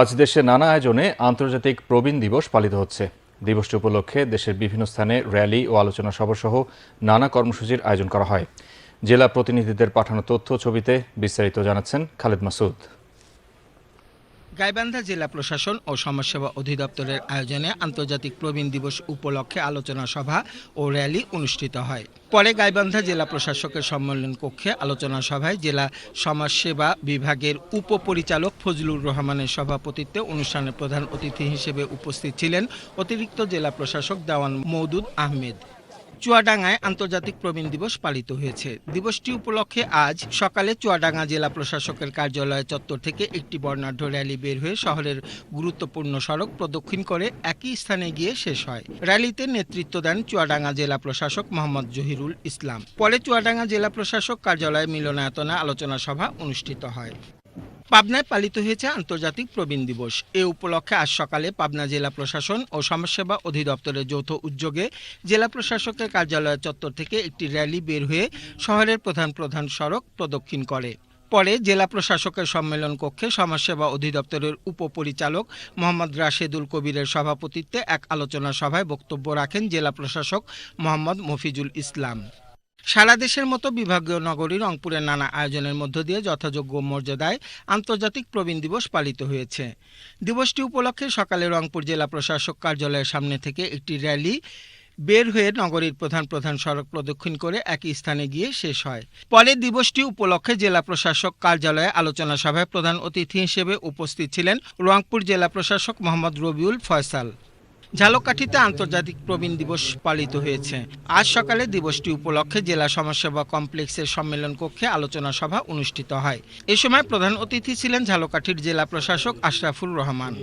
আজ দেশে নানা আয়োজনে আন্তর্জাতিক প্রবীণ দিবস পালিত হচ্ছে। দিবসটি উপলক্ষে দেশের বিভিন্ন স্থানে র্যালি ও আলোচনা সভা সহ নানা কর্মসূচির আয়োজন করা হয়। জেলা প্রতিনিধিদের পাঠানো তথ্য ছবিতে বিস্তারিত জানাচ্ছেন খালেদ মাসুদ। গাইবান্ধা জেলা প্রশাসন ও সমাজসেবা অধিদপ্তরের আয়োজনে আন্তর্জাতিক প্রবীণ দিবস উপলক্ষে আলোচনা সভা ও র্যালি অনুষ্ঠিত হয়। পরে গাইবান্ধা জেলা প্রশাসকের সম্মেলন কক্ষে আলোচনা সভায় জেলা সমাজসেবা বিভাগের উপপরিচালক ফজলুর রহমানের সভাপতিত্বে অনুষ্ঠানের প্রধান অতিথি হিসেবে উপস্থিত ছিলেন অতিরিক্ত জেলা প্রশাসক দেওয়ান মৌদুদ আহমেদ। চুয়াডাঙ্গায় আন্তর্জাতিক প্রবীণ দিবস পালিত হয়েছে। দিবসটি উপলক্ষে আজ সকালে চুয়াডাঙ্গা জেলা প্রশাসকের কার্যালয় চত্বর থেকে একটি বর্ণাঢ্য র্যালি বের হয়ে শহরের গুরুত্বপূর্ণ সড়ক প্রদক্ষিণ করে একই স্থানে গিয়ে শেষ হয়। র্যালিতে নেতৃত্ব দেন চুয়াডাঙ্গা জেলা প্রশাসক মোহাম্মদ জহিরুল ইসলাম। পরে চুয়াডাঙ্গা জেলা প্রশাসক কার্যালয়ে মিলনায়তনে আলোচনা সভা অনুষ্ঠিত হয়। পাবনায় পালিত হয়েছে আন্তর্জাতিক প্রবীণ দিবস। এ উপলক্ষে আজ সকালে পাবনা জেলা প্রশাসন ও সমাজসেবা অধিদপ্তরের যৌথ উদ্যোগে জেলা প্রশাসকের কার্যালয় চত্বর থেকে একটি র্যালি বের হয়ে শহরের প্রধান প্রধান সড়ক প্রদক্ষিণ করে। পরে জেলা প্রশাসকের সম্মেলন কক্ষে সমাজসেবা অধিদপ্তরের উপপরিচালক মোহাম্মদ রাশেদুল কবিরের সভাপতিত্বে এক আলোচনা সভায় বক্তব্য রাখেন জেলা প্রশাসক মোহাম্মদ মফিজুল ইসলাম। সারা দেশের মতো বিভাগীয় নগরী রংপুরের নানা আয়োজনের মধ্য দিয়ে যথাযোগ্য মর্যাদায় আন্তর্জাতিক প্রবীণ দিবস পালিত হয়েছে। দিবসটি উপলক্ষে সকালে রংপুর জেলা প্রশাসক কার্যালয়ের সামনে থেকে একটি র্যালি বের হয়ে নগরীর প্রধান প্রধান সড়ক প্রদক্ষিণ করে একই স্থানে গিয়ে শেষ হয়। পরে দিবসটি উপলক্ষে জেলা প্রশাসক কার্যালয়ে আলোচনা সভায় প্রধান অতিথি হিসেবে উপস্থিত ছিলেন রংপুর জেলা প্রশাসক মোহাম্মদ রবিউল ফয়সাল। ঝালকাঠিতে আন্তর্জাতিক প্রবীণ দিবস পালিত হয়েছে। আজ সকালে দিবসটি উপলক্ষে জেলা সমাজসেবা কমপ্লেক্সের সম্মেলন কক্ষে আলোচনা সভা অনুষ্ঠিত হয়। এ সময় প্রধান অতিথি ছিলেন ঝালকাঠির জেলা প্রশাসক আশরাফুর রহমান।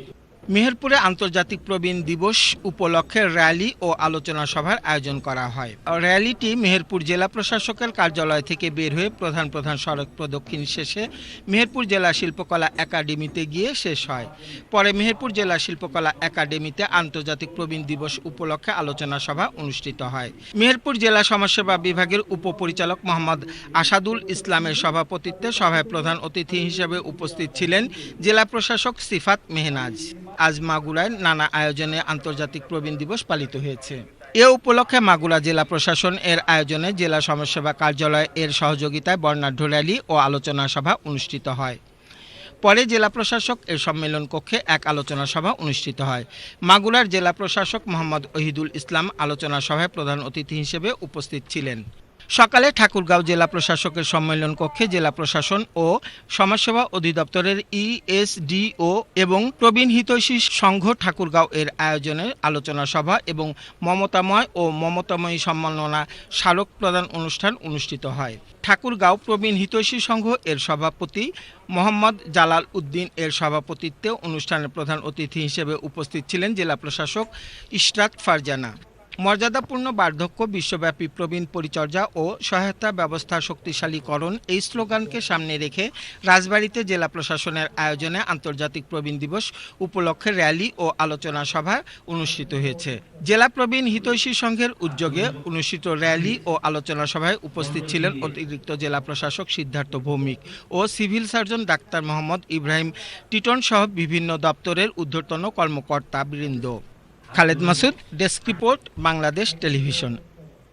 মেহেরপুরে আন্তর্জাতিক প্রবীণ দিবস উপলক্ষে র্যালি ও আলোচনা সভার আয়োজন করা হয়। র্যালিটি মেহেরপুর জেলা প্রশাসকের কার্যালয় থেকে বের হয়ে প্রধান প্রধান সড়ক প্রদক্ষিণ শেষে মেহেরপুর জেলা শিল্পকলা একাডেমিতে গিয়ে শেষ হয়। পরে মেহেরপুর জেলা শিল্পকলা একাডেমিতে আন্তর্জাতিক প্রবীণ দিবস উপলক্ষে আলোচনা সভা অনুষ্ঠিত হয়। মেহেরপুর জেলা সমাজসেবা বিভাগের উপপরিচালক মোহাম্মদ আসাদুল ইসলামের সভাপতিত্বে সভায় প্রধান অতিথি হিসেবে উপস্থিত ছিলেন জেলা প্রশাসক সিফাত মেহনাজ। আজ মাগুরায় নানা আয়োজনে আন্তর্জাতিক প্রবীণ দিবস পালিত হয়েছে। এ উপলক্ষে মাগুরা জেলা প্রশাসন এর আয়োজনে জেলা সমাজসেবা কার্যালয় এর সহযোগিতায় বর্ণাঢ্য র্যালি ও আলোচনা সভা অনুষ্ঠিত হয়। পরে জেলা প্রশাসক এর সম্মেলন কক্ষে এক আলোচনা সভা অনুষ্ঠিত হয়। মাগুরার জেলা প্রশাসক মোহাম্মদ ওহিদুল ইসলাম আলোচনা সভায় প্রধান অতিথি হিসেবে উপস্থিত ছিলেন। সকালে ঠাকুরগাঁও জেলা প্রশাসকের সম্মেলন কক্ষে জেলা প্রশাসন ও সমাজসেবা অধিদপ্তরের ইএসডিও এবং প্রবীণ হিতৈষী সংঘ ঠাকুরগাঁও এর আয়োজনে আলোচনা সভা এবং মমতাময় ও মমতাময়ী সম্মাননা স্মারক প্রদান অনুষ্ঠান অনুষ্ঠিত হয়। ঠাকুরগাঁও প্রবীণ হিতৈষী সংঘ এর সভাপতি মোহাম্মদ জালাল উদ্দিন এর সভাপতিত্বে অনুষ্ঠানের প্রধান অতিথি হিসেবে উপস্থিত ছিলেন জেলা প্রশাসক ইশরাত ফারজানা। মর্যাদাপূর্ণ বার্ধক্য, বিশ্বব্যাপী প্রবীণ পরিচর্যা ও সহায়তা ব্যবস্থা শক্তিশালীকরণ এই স্লোগানকে সামনে রেখে রাজবাড়ীতে জেলা প্রশাসনের আয়োজনে আন্তর্জাতিক প্রবীণ দিবস উপলক্ষে র্যালি ও আলোচনা সভা অনুষ্ঠিত হয়েছে। জেলা প্রবীণ হিতৈষী সংঘের উদ্যোগে অনুষ্ঠিত র্যালি ও আলোচনা সভায় উপস্থিত ছিলেন অতিরিক্ত জেলা প্রশাসক সিদ্ধার্থ ভৌমিক ও civil surgeon doctor Mohammad Ibrahim Titon সহ বিভিন্ন দপ্তরের ঊর্ধ্বতন কর্মকর্তা বৃন্দ। Khaled Masud desk report Bangladesh television.